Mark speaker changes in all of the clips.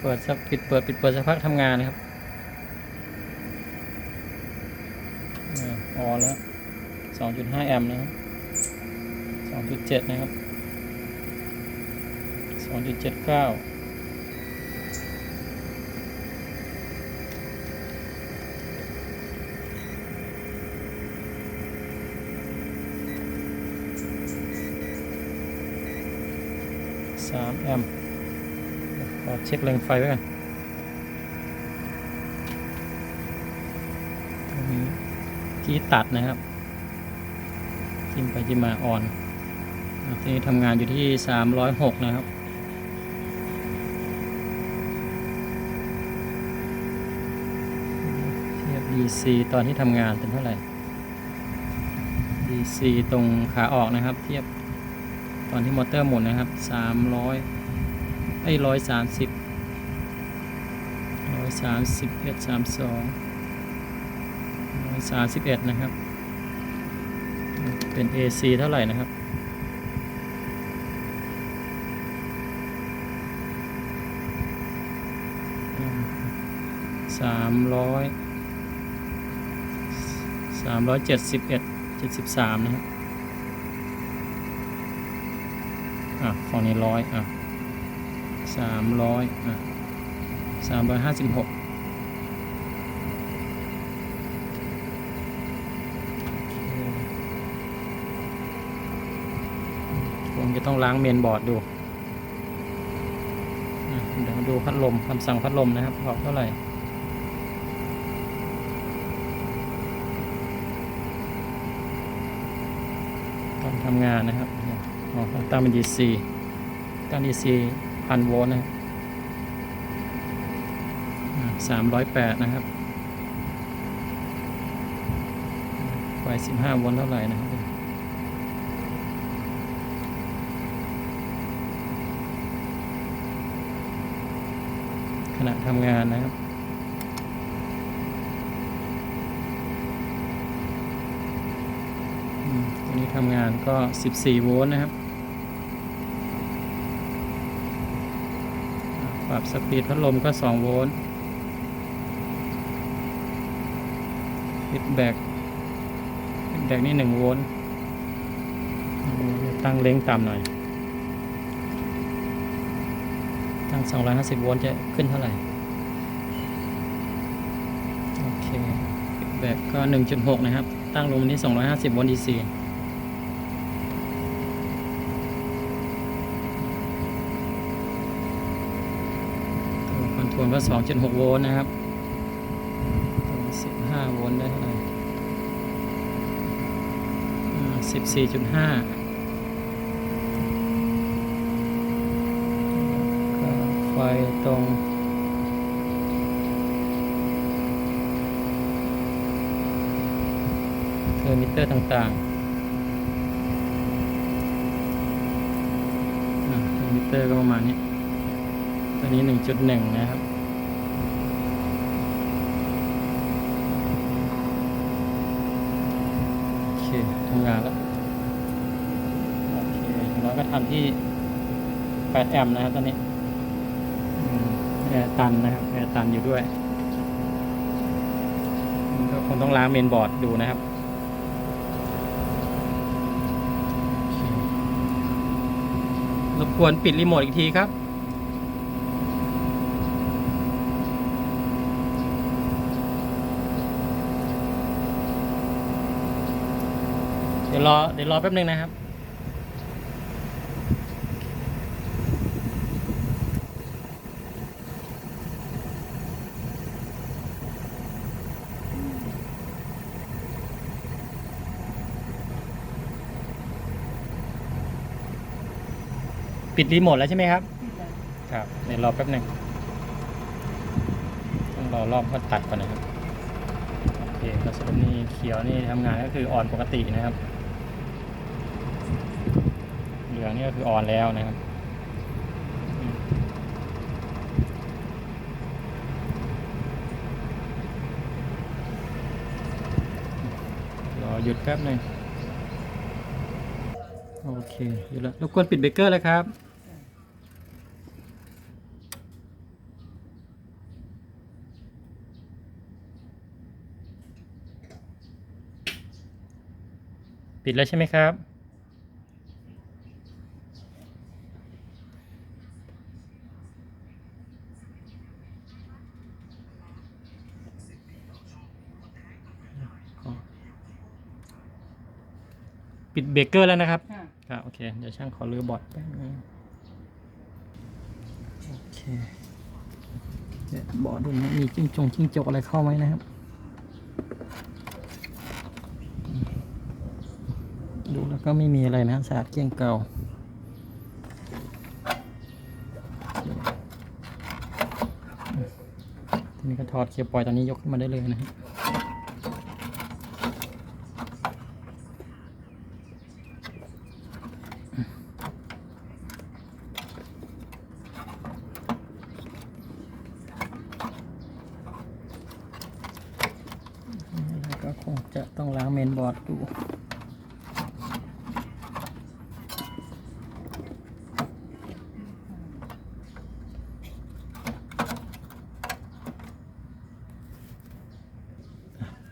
Speaker 1: เปิดสักปิดเปิดปิดเปิดสักพักทำงานนะครับออแล้ว 2.5 แอมป์นะครับ 2.7 นะครับ 2.79 3แอมป์ เช็คแรงไฟไว้กันตรงนี้ที่ตัดนะครับจิ้มไปจิ้มมาอ่อนอะทีนี้ทำงานอยู่ที่ 306 นะครับเทียบ DC ตอนที่ทำงานเป็นเท่าไหร่ DC ตรงขาออกนะครับ เทียบตอนที่มอเตอร์หมุนนะครับ 300 ไอ้ร้อยสามสิบร้อยสามสิบเอ็ดสามสองร้อยสามสิบเอ็ดนะครับ เป็น AC เท่าไหร่นะครับสามร้อยสามร้อยเจ็ดสิบเอ็ดเจ็ดสิบสามนะครับ อะฝั่งนี้ร้อยอะ สามร้อยอะสามร้อยห้าสิบหกผมจะต้องล้างเมนบอร์ดดูเดี๋ยวดูพัดลมคำสั่งพัดลมนะครับออกเท่าไหร่ตอนทำงานนะครับอ๋อตั้งเป็น DC ตั้ง DC พันโวลต์นะครับสามร้อยแปดนะครับไฟสิบห้าโวลต์เท่าไหร่นะครับขณะทำงานนะครับอืมตัวนี้ทำงานก็ 14 โวลต์นะครับอ่า ปรับสปีดพัดลมก็ 2 โวลต์ฟีดแบ็กฟีดแบ็กนี่ 1 โวลต์ตั้งเล้งต่ำหน่อย ตั้ง 250 โวลต์จะขึ้นเท่าไหร่ โอเคฟีดแบ็กก็ 1.6 นะครับ ตั้งลมนี้250 โวลต์ DC ตัวคอนโทรลก็2.6โวลต์นะครับตัว15โวลต์ได้เท่าไหร่อ่า14.5ก็ไฟตรงเทอร์มิเตอร์ต่างๆเทอร์มิเตอร์ก็ประมาณนี้ ตัวนี้ 1.1 นะครับ โอเค ทำงานแล้ว โอเคอย่างน้อยก็ทำที่ 8 แอมป์นะครับตอนนี้อืมแอร์ตันนะครับแอร์ตันอยู่ด้วยมันก็คงต้องล้างเมนบอร์ดดูนะครับรบกวนปิดรีโมทอีกทีครับ ดี๋ยวรอเดี๋ยวรอแป๊บนึงนะครับ ปิดรีโมทแล้วใช่ไหมครับ ครับเดี๋ยวรอแป๊บหนึ่งต้องรอรอบเขาตัดก่อนนะครับโอเคก็สรุปนี่เขียวนี่ทำงานก็คือออนปกตินะครับ เหลืองนี่ก็คืออ่อนแล้วนะครับรอหยุดแป๊บหนึ่งโอเคหยุดแล้วรบกวนปิดเบเกอร์เลยครับปิดแล้วใช่ไหมครับ ปิดเบรกเกอร์แล้วนะครับ
Speaker 2: ค่ะ
Speaker 1: ครับโอเค เดี๋ยวช่างขอรื้อบอร์ดแป๊บนึงโอเคเดี๋ยวบอร์ดดูนะมีจิ้งจงจิ้งจกอะไรเข้าไหมนะครับ ดูแล้วก็ไม่มีอะไรนะสะอาดเกลี้ยงเก่า ทีนี้ก็ถอดเคียร์ปล่อยตอนนี้ยกขึ้นมาได้เลยนะครับ แล้วก็คงจะต้องล้างเมนบอร์ ดู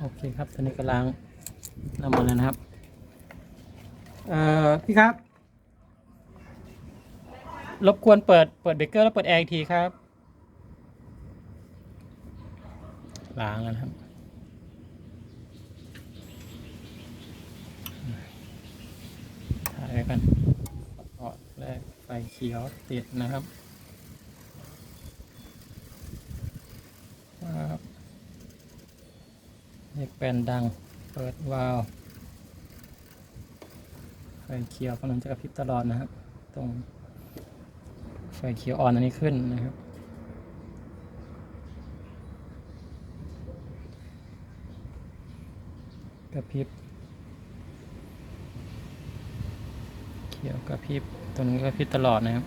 Speaker 1: โอเคครับตอนนี้ก็ล้างน้ำมันแล้วนะครับ เอ่อ พี่ครับ รบกวนเปิด เปิดเบรกเกอร์แล้วเปิดแอร์อีกทีครับ ล้างแล้วนะครับายไว้กันพอแรกไฟเขียวติดนะครับครับเลขแปนดังเปิดวาล์วไฟเขียวกำลังจะกระพริบตลอดนะครับตรงไฟเขียวอ่อนอันนี้ขึ้นนะครับกระพริบ เขียวกระพริบตัวนี้กระพริบตลอดนะครับ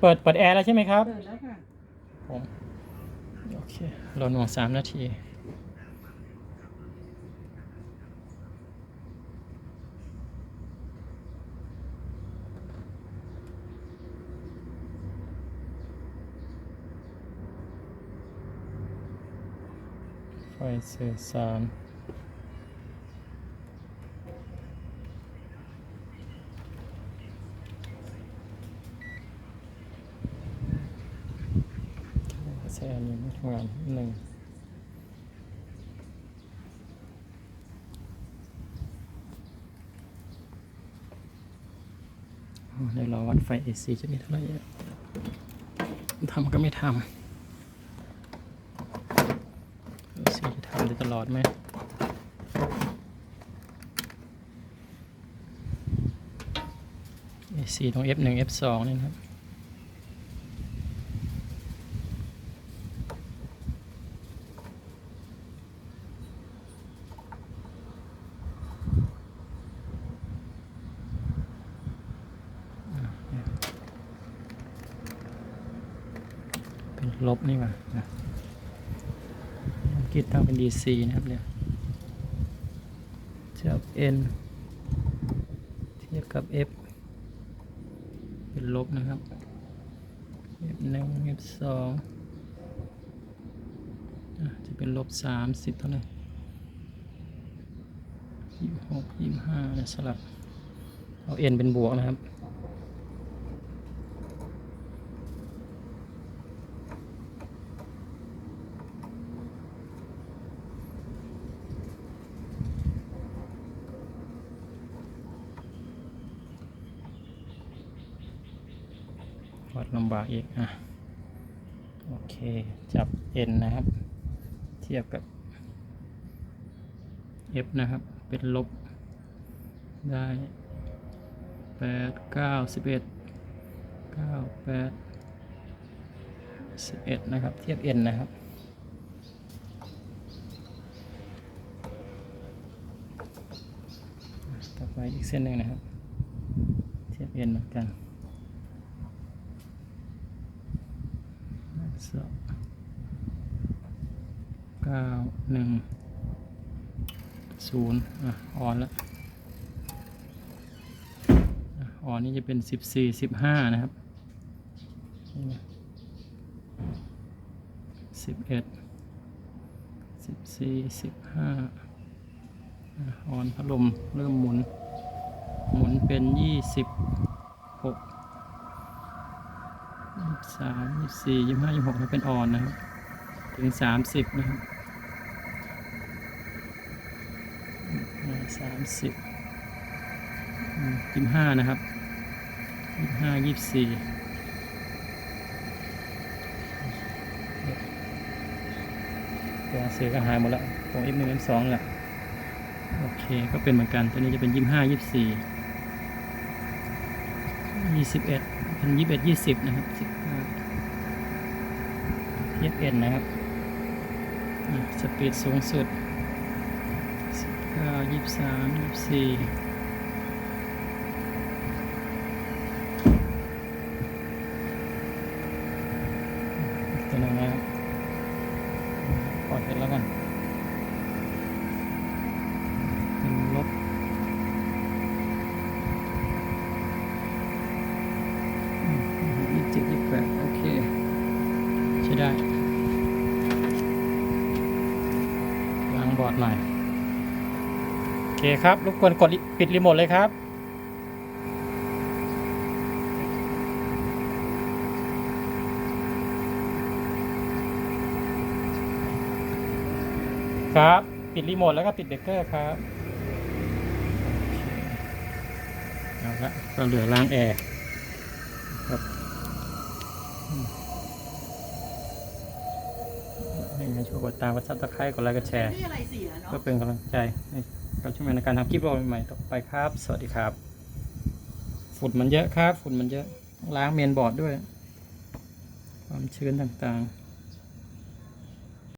Speaker 1: เปิดเปิดแอร์แล้วใช่ไหมครับ
Speaker 2: เปิดแล้วค่ะ
Speaker 1: ผมโอเครอหน่วงสามนาที ไฟสื่อสารแช่นี้ไม่ทำงานหนึ่งอ๋อเดี๋ยวรอวัดไฟ AC จะมีเท่าไหร่อะทำก็ไม่ทำ ดูสิจะทำได้ต ลอดไหมเอซีตรง F1 F2 นี่นะครับเป็นลบนี่หว่านะ คิดตั้งเป็น DC นะครับเนี่ยเทียบ N เทียบกับ F เป็นลบนะครับ F หนึ่ง F สองจะเป็นลบสามสิบเท่าไหร่ยี่หกยี่ห้าสลับ เอา N เป็นบวกนะครับ ลำบากอีกอะโอเค จับ N นะครับ เทียบกับ F นะครับ เป็นลบ ได้แปดเก้าสิบเอ็ดเก้าแปดสิบเอ็ดนะครับ เทียบ N นะครับต่อไปอีกเส้นหนึ่งนะครับ เทียบ N เหมือนกัน สองเก้าหนึ่งศูนย์อะออนแล้วอะออนี่จะเป็นสิบสี่สิบห้านะครับสิบเอ็ดสิบสี่สิบห้าออนพัดลมเริ่มหมุน หมุนเป็นยี่สิบหก สามยี่สี่ยี่ห้ายี่หกนี่เป็นอ่อนนะครับ ถึงสามสิบนะครับสามสิบยี่ห้านะครับยี่ห้ายี่สี่ตัวหนังสือก็หายหมดแล้วตรง F หนึ่ง F สองแหละโอเค ก็เป็นเหมือนกัน ตัวนี้จะเป็นยี่ห้ายี่สี่ยี่สิบเอ็ด เป็นยี่สิบเอ็ดยี่สิบนะครับสิบห้าเทียบเอ็นนะครับสปีดสูงสุดสิบเก้ายี่สิบสามยี่สิบสี่ตัวนึงนะครับปล่อยเป็นแล้วกันลบยี่สิบเจ็ดยี่สิบแปดโอเค ใช้ได้ล้างบอร์ ดหน่อย โอเคครับรบกวนกดปิดรีโมทเลยครับ ครับ ปิดรีโมทแล้วก็ปิดเบรกเกอร์ครับเอาละก็เหลือล้างแอร์ครับ อืมให้มาช่วยกดตามกดซับสไครต์กดไลค์กดแชร์
Speaker 2: นี่อะไรเสียเนาะ
Speaker 1: เพื่อเป็นกำลังใจให้กับช่วยในการทำคลิปเราใหม่ๆต่อไปครับ สวัสดีครับ ฝุ่นมันเยอะครับ ฝุ่นมันเยอะต้องล้างเมนบอร์ดด้วย ความชื้นต่างๆ